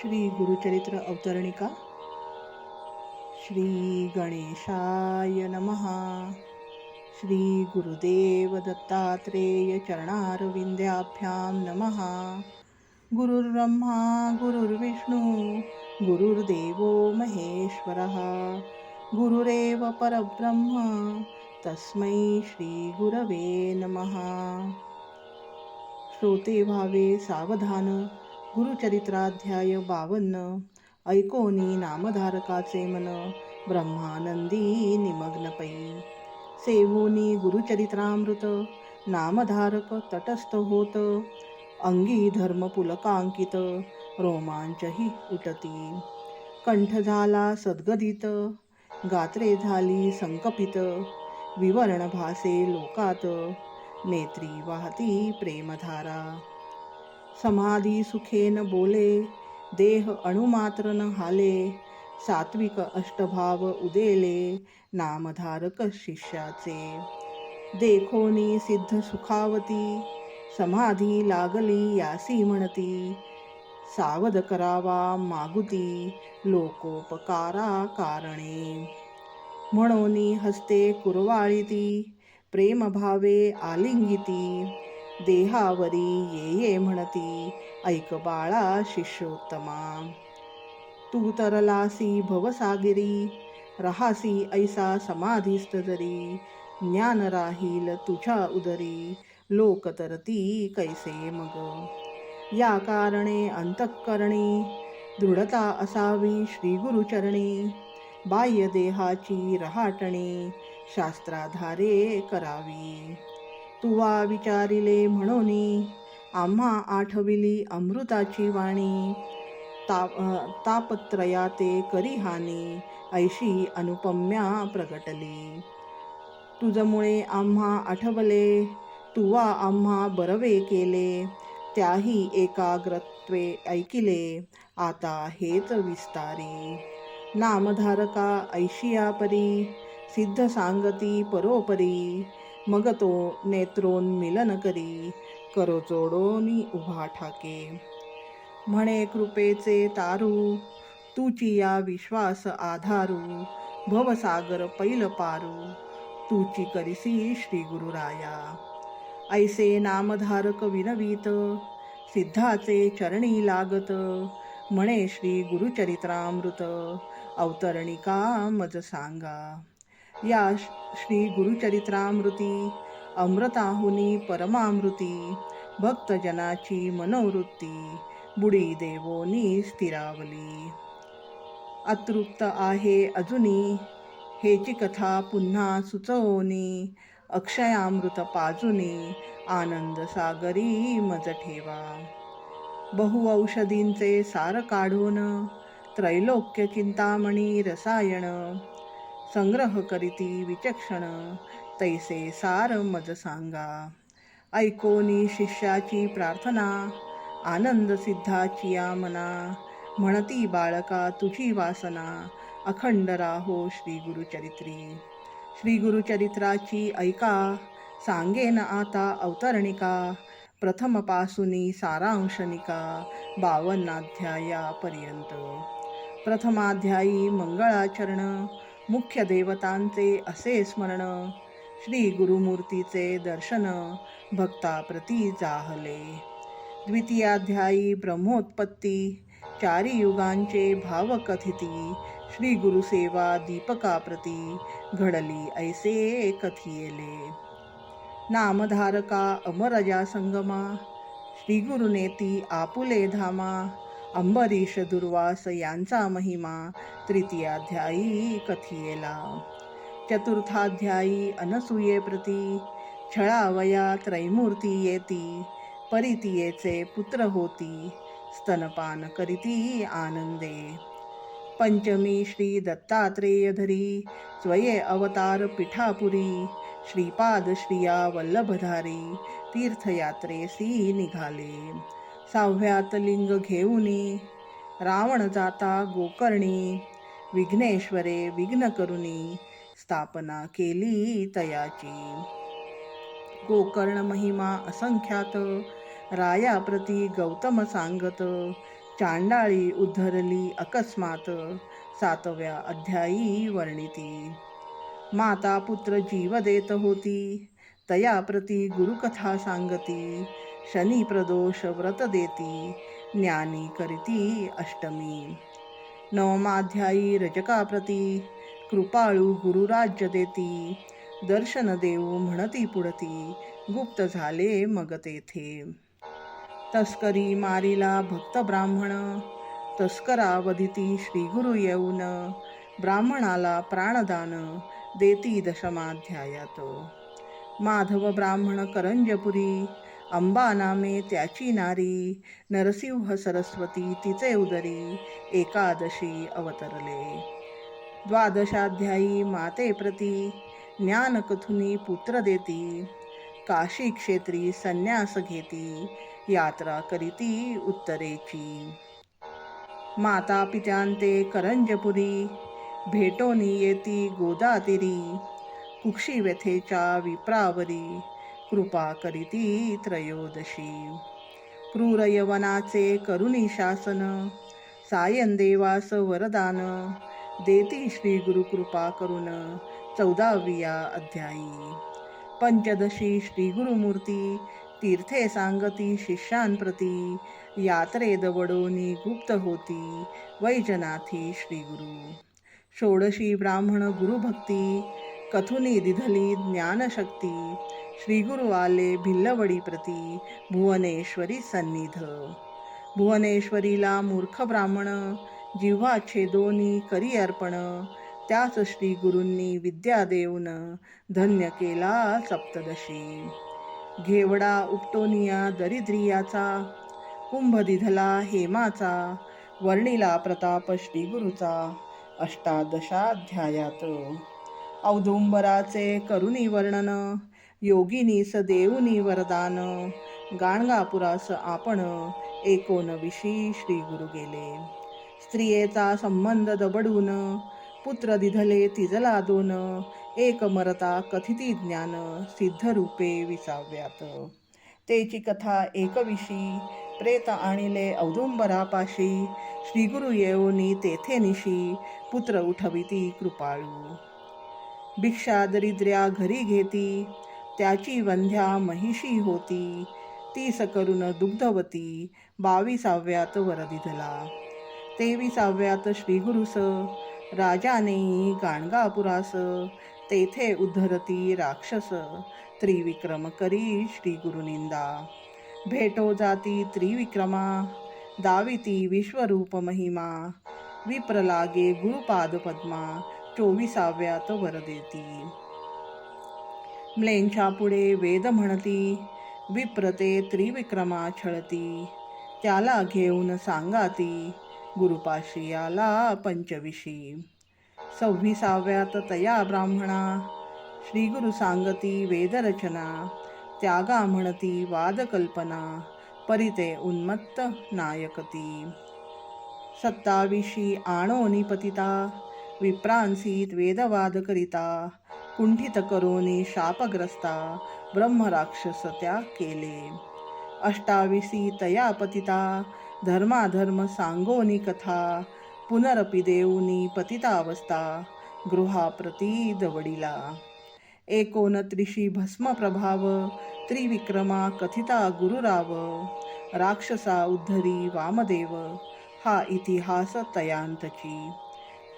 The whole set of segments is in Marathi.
श्री गुरुचरित्र अवतरणिका। श्री गणेशाय नमः। श्री गुरुदेव दत्तात्रेय चरणारविंद्याभ्यां नमः। गुरुर्ब्रह्मा गुरुर्विष्णू गुरुर्देवो महेश्वरः। गुरुरेव परब्रह्म तस्मै श्री गुरवे नमः। श्रोते व्हावे सावधान गुरुचरित्राध्याय बावन्न ऐकोनी नामधारकाचे मन. ब्रह्मानंदी निमग्नपै. सेवोनी गुरुचरित्रामृत. नामधारक तटस्थ होत. अंगी धर्म पुलकांकित. रोमांचही उटती. कंठ झाला सद्गदित. गात्रे झाली संकपित. विवरण भासे लोकात. नेत्री वाहती प्रेमधारा. समाधी सुखेन बोले देह अणुमात्र न हाले सात्विक अष्टभाव उदेले नामधारक शिष्याचे. देखोनी सिद्ध सुखावती समाधी लागली यासी म्हणती सावध करावा मागुती लोकोपकारा कारणे. म्हणोनी हस्ते कुरवाळीती प्रेमभावे आलिंगिती देहावरी ये ये म्हणती ऐक बाळा शिष्योत्तमा. तू तरलासी भवसागिरी रहासी ऐसा समाधीस्त जरी ज्ञान राहील तुझ्या उदरी लोक तरती कैसे मग? या कारणे अंतःकरणी दृढता असावी श्री गुरुचरणी बाह्य देहाची रहाटणी शास्त्राधारे करावी. तुवा विचारिले म्हणून आम्हा आठविली अमृताची वाणी. ता तापत्रया ते करी हानी ऐशी अनुपम्या प्रगटली. तुझमुळे आम्हा आठवले तुवा आम्हा बरवे केले त्याही एकाग्रत्वे ऐकिले आता हेच विस्तारी. नामधारका ऐशिया परी सिद्ध सांगती परोपरी मग तो नेत्रोन्मिलन करी करो जोडोनी उभा ठाके. म्हणे कृपेचे तारू तुची या विश्वास आधारू भवसागर पैल पारू तुची करिसी श्री गुरुराया. ऐसे नामधारक विनवीत सिद्धाचे चरणी लागत म्हणे श्री गुरुचरित्रामृत अवतरणिका मज सांगा. या श्री गुरुचरित्रामृती अमृताहुनी परमामृती भक्तजनाची मनोवृत्ती बुडी देवोनी स्थिरावली. अतृप्त आहे अजुनी हेची कथा पुन्हा सुचवोनी अक्षयामृत पाजुनी आनंद सागरी मज ठेवा. बहुऔषधींचे सार काढून त्रैलोक्य चिंतामणी रसायन संग्रह करीती विचक्षण तैसे सार मज सांगा। ऐकोनी शिष्याची प्रार्थना आनंद सिद्धाची या मना म्हणती बाळका तुझी वासना अखंड राहो श्री गुरुचरित्री। श्री गुरुचरित्राची ऐका सांगेन आता अवतरणिका। प्रथमपासुनी सारांशनिका बावन्नाध्यायापर्यंत प्रथमाध्यायी मंगळाचरण मुख्य देवतांचे असे स्मरण श्री गुरुमूर्तीचे दर्शन भक्ताप्रती जाहले. द्वितीयाध्यायी ब्रह्मोत्पत्ती चारी युगांचे भावकथिती श्री गुरुसेवा दीपकाप्रती घडली ऐसे कथियेले. नामधारका अमरजा संगमा श्री गुरुनेती आपुले धामा अंबरीश दुर्वास यांचा महिमा तृतीयाध्यायी कथियेला. चतुर्थाध्यायी अनसूये प्रती छळावया त्रैमूर्ती येती परितियेचे पुत्र होती स्तनपान करीती आनंदे. पंचमी श्री दत्तात्रेयधरी स्वये अवतार पिठापुरी श्रीपाद श्रिया वल्लभधारी तीर्थयात्रेसी निघाले. सहाव्यात लिंग घेऊनी रावण जाता गोकर्णी विघ्नेश्वरे विघ्न करुनी स्थापना केली तयाची. गोकर्ण महिमा असंख्यात रायाप्रती गौतम सांगत चांडाळी उद्धरली अकस्मात सातव्या अध्यायी वर्णिती. माता पुत्र जीव देत होती तया प्रती गुरुकथा सांगती शनी प्रदोष व्रत देती ज्ञानी करीती अष्टमी। नवमाध्यायी रजकाप्रती कृपाळू गुरुराज्य देती दर्शन देऊ म्हणती पुढती गुप्त झाले मग तेथे। तस्करी मारिला भक्त ब्राह्मण तस्करावधिती श्रीगुरु येऊन ब्राह्मणाला प्राणदान देती दशमाध्यायात। माधव ब्राह्मण करंजपुरी अंबा नामे त्याची नारी नरसिंह सरस्वती तिचे उदरी एकादशी अवतरले. द्वादशाध्यायी माते प्रती ज्ञान कथुनी पुत्र देती काशी क्षेत्री संन्यास घेती यात्रा करीती उत्तरेची. माता पित्यांते करंजपुरी भेटोनी येती गोदातिरी कुक्षी व्यथेच्या विप्रावरी कृपा करीती त्रयोदशी. क्रूरयवनाचे करुणी शासन सायन देवास वरदान देती श्री गुरु कृपा करून चौदाविया अध्यायी. पंचदशी श्री गुरुमूर्ती तीर्थे सांगती शिष्यांप्रती यात्रे दवडोनी गुप्त होती वैजनाथी श्री गुरु. षोडशी ब्राह्मण गुरुभक्ती कथुनी दिधली ज्ञानशक्ती श्री गुरु आले भिल्लवडी प्रती भुवनेश्वरी सन्निध. भुवनेश्वरीला मूर्ख ब्राह्मण जिव्हाचे छेदोनी करी अर्पण त्याच श्री गुरूंनी विद्या देऊन धन्य केला सप्तदशी. घेवडा उपटोनिया दरिद्रियाचा कुंभ दिधला हेमाचा वर्णिला प्रताप श्रीगुरूचा अष्टादशाध्यायात. औदुंबराचे करुणी वर्णन योगिनीस सदेवनी वरदान. गाणगापुरास आपण एकोणविशी श्री गुरु गेले. स्त्रियेचा संबंध दबडून पुत्र दिधले तिजला दोन एक मरता कथिती ज्ञान सिद्धरूपे विसाव्यात. तेची कथा एकविशी प्रेत आणिले औदुंबरापाशी. श्रीगुरु येऊनी तेथे निशी पुत्र उठविती कृपाळू. भिक्षा दरिद्र्या घरी घेती त्याची वंध्या महिषी होती. ती सकरुन दुग्धवती बावीसाव्यात वरदिधला. तेविसाव्यात श्रीगुरुस राजाने गाणगापुरास तेथे उद्धरती राक्षस त्रिविक्रम करी श्री गुरुनिंदा भेटो जाती त्रिविक्रमा दाविती विश्वरूप महिमा. विप्रलागे गुरुपाद पद्मा चोवीसाव्यात वरदेती. म्लेंच्या पुढे वेद म्हणती विप्रते त्रिविक्रमा छळती. त्याला घेऊन सांगाती गुरुपाशी आला पंचविशी. सव्वीसाव्यात तया ब्राह्मणा श्रीगुरु सांगती वेदरचना. त्यागा म्हणती वादकल्पना परिते उन्मत्त नायकती. सत्ताविशी आणो निपतिता विप्रांसीत वेदवाद करिता. कुंठित करोनी शापग्रस्ता ब्रह्मराक्षस त्या केले. अष्टाविसी तया पतिता धर्माधर्म सांगोनी कथा पुनरपि देऊनी पतितावस्था गृहाप्रती दवडिला एकोणत्रिशी भस्म प्रभाव त्रिविक्रमा कथिता गुरुराव राक्षसा उद्धरी वामदेव हा इतिहास तयांतची.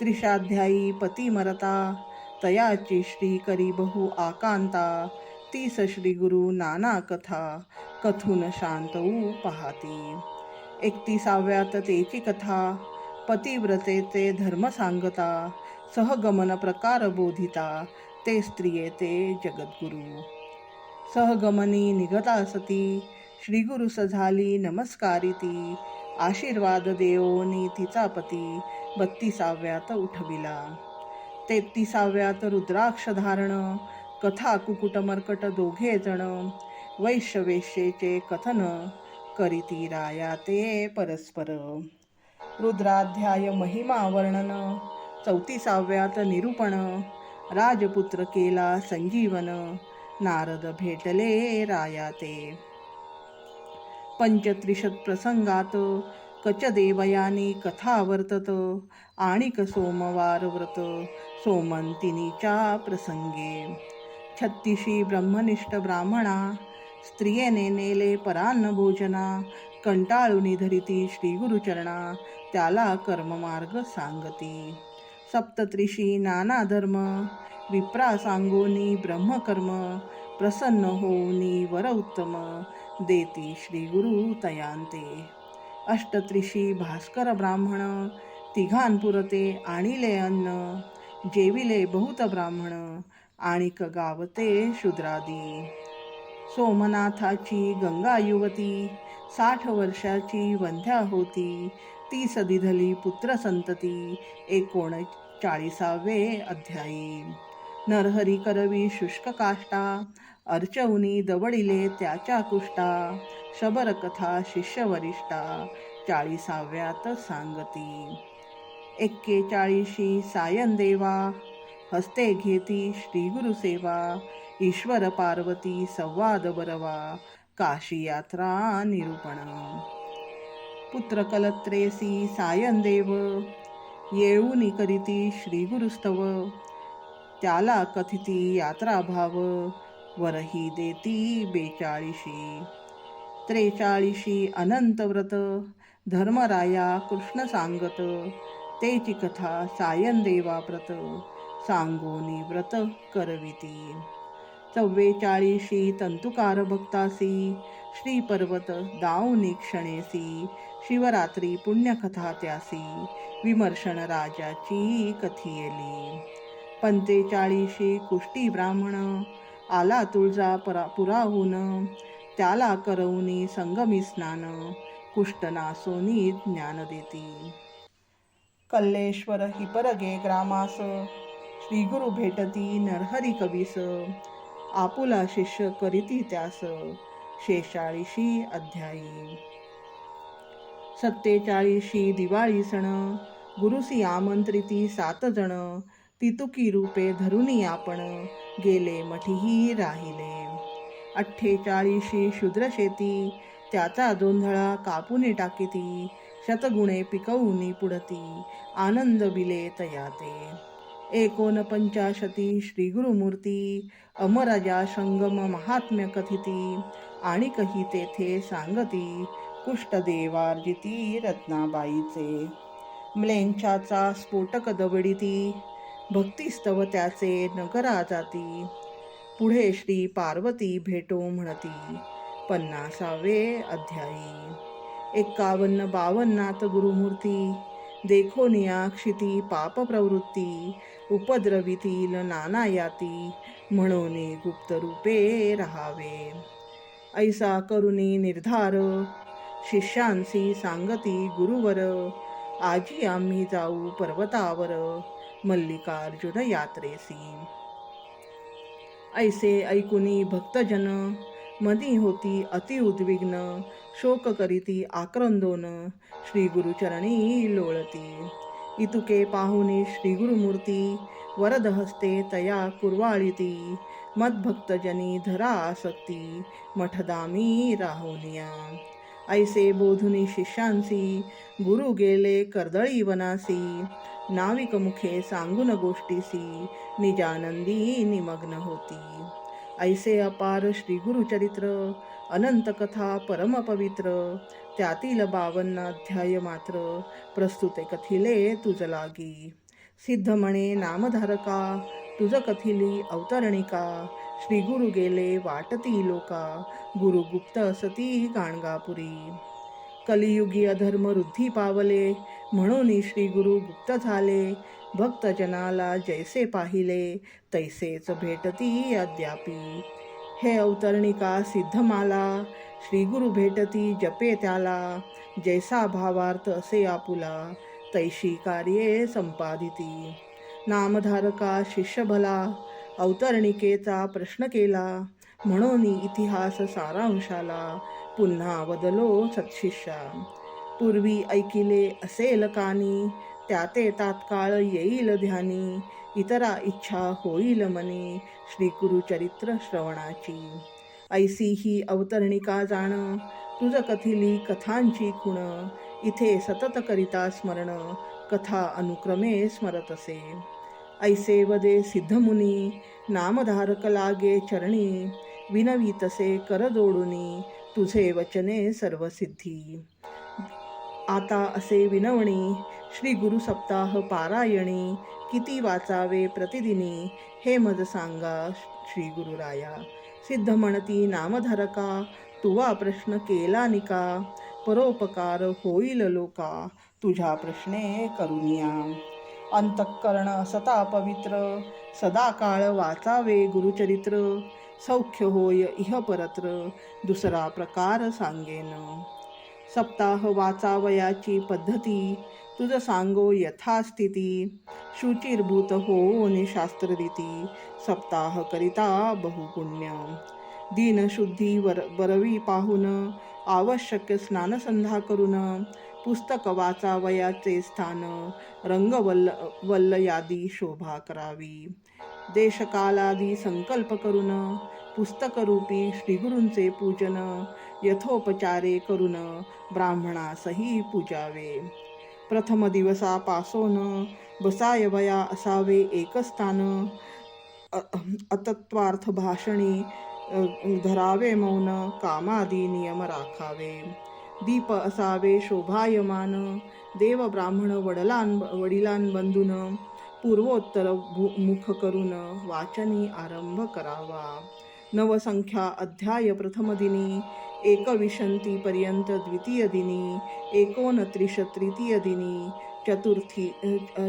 त्रिशाध्यायी पती मरता तयाची श्री करी बहु आकांता तीस श्री गुरु नाना कथा कथून शांतऊ पाहती. एकतीसाव्यात तेची कथा पतिव्रतेचे धर्म सांगता सहगमन प्रकार बोधिता ते स्त्रिये ते जगद्गुरु. सहगमनी निगता सती श्रीगुरुस झाली नमस्कारिती आशीर्वाद देवोनी तिचा पती बत्तीसाव्यात उठविला तेहतीसाव्यात रुद्राक्ष धारण कथा कुकुटमर्कट दोघे जण वैश्यवेश्येचे कथन करीती राया ते परस्पर. रुद्राध्याय महिमा वर्णन चौतीसाव्यात निरूपण राजपुत्र केला संजीवन नारद भेटले राया ते. पंचत्रिशत प्रसंगात कचदेवयानी कथा वर्तत आणिक सोमवार व्रत सोमंतिनीच्या प्रसंगे. छत्तीशी ब्रह्मनिष्ठ ब्राह्मणा स्त्रियेने नेले परान्न भोजना कंटाळून धरिती श्री गुरुचरणा त्याला कर्ममार्ग सांगती. सप्तत्रिशी नाना धर्म विप्रा सांगोनी ब्रह्मकर्म प्रसन्न होऊनी वर उत्तम देती श्री गुरु तयांते अष्टत्रिशी भास्कर ब्राह्मण तिघांपुरते आणिले अन्न जेविले बहुत ब्राह्मण आणिक गावते शूद्रादी. सोमनाथाची गंगा युवती साठ वर्षाची वंध्या होती ती सदिधली पुत्र संतती एकोणचाळीसावे अध्यायी. नरहरी करवी शुष्क काष्टा अर्चवनी दवडिले त्याच्या कुष्टा शबरकथा शिष्यवरिष्ठा चाळीसाव्यात सांगती. एक्केचाळीशी सायन देवा. हस्ते घेती श्री गुरुसेवा ईश्वर पार्वती संवाद बरवा. काशी यात्रा निरूपण. पुत्रकलत्रेसी सायन देव. येऊन करीती श्री गुरुस्तव. त्याला कथिती यात्रा भाव. वरही देती बेचाळीशी. त्रेचाळीशी अनंत व्रत धर्मराया कृष्ण सांगत. तेची कथा सायन देवा व्रत सांगोनी व्रत करविती चव्वेचाळीशी तंतुकार भक्तासी श्री पर्वत दाऊनी क्षणेसी शिवरात्री पुण्यकथा त्यासी विमर्शन राजाची कथियली पंचेचाळीशी कुष्टी ब्राह्मण आला तुळजा परा पुराहून त्याला करवणी संगमी स्नान कुष्टनासोनी ज्ञान देती कल्लेश्वर हि परगे ग्रामास. श्री गुरु भेटती नरहरी कवीस. आपुला शिष्य करीती त्यास. शेषाळीशी अध्यायी. सत्तेचाळीशी दिवाळी सण. गुरुसी आमंत्रिती सात जण. तितुकी रूपे धरुनी आपण. गेले मठीही राहिले. अठ्ठेचाळीशी शूद्रशेती त्याचा जोंधळा कापुनी टाकीती. शतगुणे पिकवूनी पुढती. आनंद बिले तयाते एकोणपंचाशती श्री गुरुमूर्ती अमराजा संगम महात्म्य कथिती आणि कही तेथे सांगती कुष्टदेवार्जिती रत्नाबाईचे. म्लेंचाचा स्फोटक दवडिती भक्तिस्तव त्याचे नगरा जाती. पुढे श्री पार्वती भेटो म्हणती पन्नासावे अध्यायी. एक्कावन्न बावन्नात गुरुमूर्ती देखोनिया क्षिती पाप प्रवृत्ती उपद्रवितील नाना याती म्हणून गुप्त रूपे राहावे. ऐसा करुणी निर्धार शिष्यांसी सांगती गुरुवर आजी आम्ही जाऊ पर्वतावर मल्लिकार्जुन यात्रेसी. ऐसे ऐकुनी भक्तजन मदी होती अति उद्विग्न शोक करीती आक्रंदोन श्री गुरुचरणी लोळती. इतुके पाहुनी श्री गुरुमूर्ती वरद हस्ते तया कुर्वाळीती मद्भक्तजनी धरा आसक्ती मठदामी राहुनिया. ऐसे बोधुनी शिष्यांसी गुरु गेले कर्दळी वनासी नाविक मुखे सांगून गोष्टीसी निजानंदी निमग्न होती. ऐसे अपार श्री गुरुचरित्र अनंतकथा परम त्यातील बावन्न अध्याय मात्र प्रस्तुते कथिले तुझ लागी. सिद्ध म्हणे नामधारका तुझ कथिली अवतरणिका श्री गुरु गेले वाटती लोका गुरु गुप्त असती गाणगापुरी. कलियुगी अधर्म वृद्धी पावले म्हणून श्री गुरु गुप्त झाले. भक्तजनाला जैसे पाहिले तैसेच भेटती अद्यापी. हे अवतरणिका सिद्धमाला श्री गुरु भेटती जपे त्याला. जैसा भावार्थ असे आपुला तैशी कार्ये संपादिती. नामधारका शिष्य भला अवतरणिकेचा प्रश्न केला म्हणून इतिहास सारांशाला पुन्हा बदलो सत्शिष्या पूर्वी ऐकिले असेल कानी त्या ते तात्काळ येईल ध्यानी इतरा इच्छा होईल मनी श्री गुरुचरित्र श्रवणाची। ऐसी ही अवतरणिका जाण तुझ कथिली कथांची खुण इथे सतत करिता स्मरण कथा अनुक्रमे स्मरत असे। ऐसे वदे सिद्धमुनी नामधारक लागे चरणी विनवीतसे कर जोडुनी तुझे वचने सर्व सिद्धी आता असे विनवणी श्री गुरु सप्ताह पारायणी किती वाचावे प्रतिदिनी हे मज सांगा श्री गुरुराया. सिद्ध म्हणती नामधारका तुवा प्रश्न केला निका परोपकार होईल लोका तुझ्या प्रश्ने करुनिया. अंतःकरण सता पवित्र सदा काळ वाचावे गुरुचरित्र सौख्य होय इह परत्र दुसरा प्रकार सांगेन. सप्ताह वाचावयाची पद्धती तुझ सांगो यथास्थिती शुचिर्भूत हो शास्त्ररीती सप्ताह करिता बहुपुण्य. दीनशुद्धी वर बरवी पाहून आवश्यक स्नानसंधा करून पुस्तक वाचावयाचे स्थान रंगवल्ल वल्ल यादी शोभा करावी. देशकालादी संकल्प करून पुस्तकरूपी श्रीगुरूंचे पूजन यथोपचारे करून ब्राह्मणासही पूजावे. प्रथम दिवसापासून बसायवया असावे एकस्थान अतत्वार्थ भाषणी धरावे मौन कामादी नियम राखावे. दीप असावे शोभायमान देव ब्राह्मण वडलां वडिलांबंधून पूर्वोत्तर पूर्वोत्तर मुख करून वाचनी आरंभ करावा. नवसंख्या अध्याय प्रथम दिनी एकविशंतीपर्यंत द्वितीय दिनी एकोणत्रिश तृतीय दिनी चतुर्थी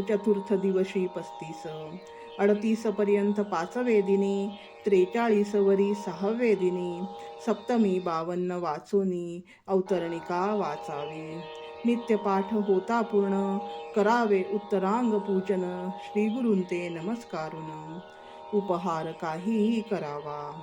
चतुर्थ दिवशी पस्तीस अडतीसपर्यंत पाचवे दिनी त्रेचाळीसवरी सहावे दिनी सप्तमी बावन्न वाचोनी अवतरणिका वाचावी. नित्यपाठ होता पूर्ण करावे उत्तरांग पूजन. श्रीगुरूंते नमस्कारून उपहार काहीही करावा.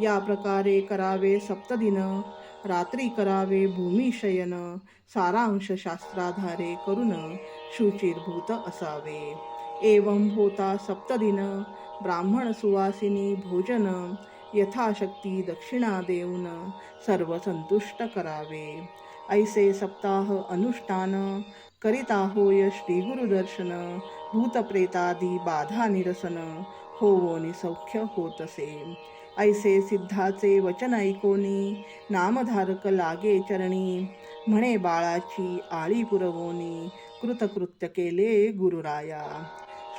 या प्रकारे करावे सप्तदिन. रात्री करावे भूमिशयन सारांश शास्त्राधारे करून शुचिर्भूत असावे. एवं होता सप्तदिन. ब्राह्मण सुवासिनी भोजन. यथाशक्ती दक्षिणा देऊन. सर्व संतुष्ट करावे. ऐसे सप्ताह अनुष्ठान। करिता होय श्री गुरुदर्शन। भूतप्रेतादी बाधा निरसन। होवोनी सौख्य होत असे। ऐसे सिद्धाचे वचन ऐकोनी। नामधारक लागे चरणी। म्हणे बाळाची आळी पुरवोनी। कृतकृत्य केले गुरुराया।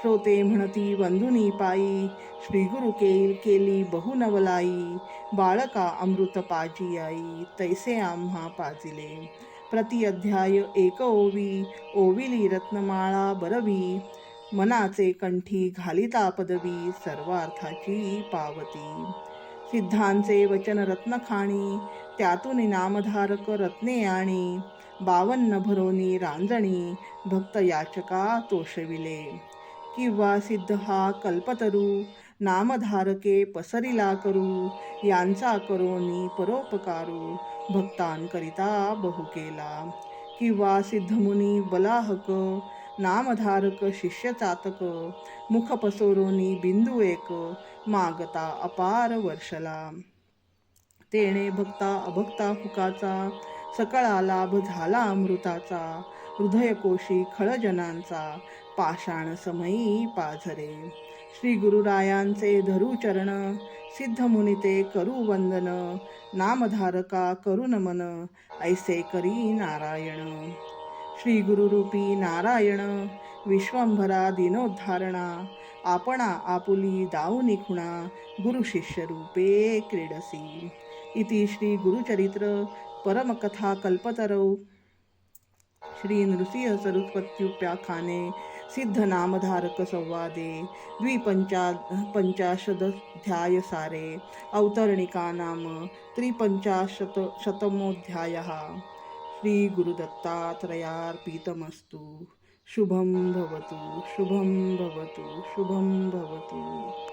श्रोते म्हणती वंदुनी पायी श्री गुरु केल केली बहुनवलाई बाळका अमृत पाजी आई तैसे आम्हा पाजिले. प्रति अध्याय एक ओवी ओविली रत्नमाळा बरवी मनाचे कंठी घालिता पदवी सर्वार्थाची पावती. सिद्धांचे वचन रत्नखाणी त्यातून नामधारक रत्ने आणि बावन्न भरोनी रांजणी भक्त याचका तोषविले. किंवा सिद्ध हा कल्पतरू नामधारके पसरिला करू यांचा करोनी परोपकारू भक्तांकरिता बहु केला. किंवा सिद्धमुनी बलाहक नामधारक शिष्यचातक मुख पसोरोनी बिंदू एक मागता अपार वर्षला. तेणे भक्ता अभक्ता हुकाचा सकळा लाभ झाला अमृताचा हृदयकोशी खळजनांचा पाषाण समयी पाझरे. श्री गुरुरायांचे धरुचरण सिद्धमुनिते करू वंदन नामधारका करू नमन ऐसे करी नारायण. श्री गुरुरूपी नारायण विश्वंभरा दिनोद्धारणा आपणा आपुली दाऊनी खुणा गुरु रूपे क्रीडसी. इति श्री गुरुचरित्र परमकथा कल्पतरौ. श्री नृसिंह सरस्वत्युप्याखाने सिद्ध नामधारक संवादे द्विपंचा पंचाशदध्याय सारे अवतरणिका नाम त्रिपंचाशत शतमोध्यायः। श्रीगुरुदत्तात्रयार्पितमस्तु शुभं भवतु शुभं भवतु शुभं भवतु।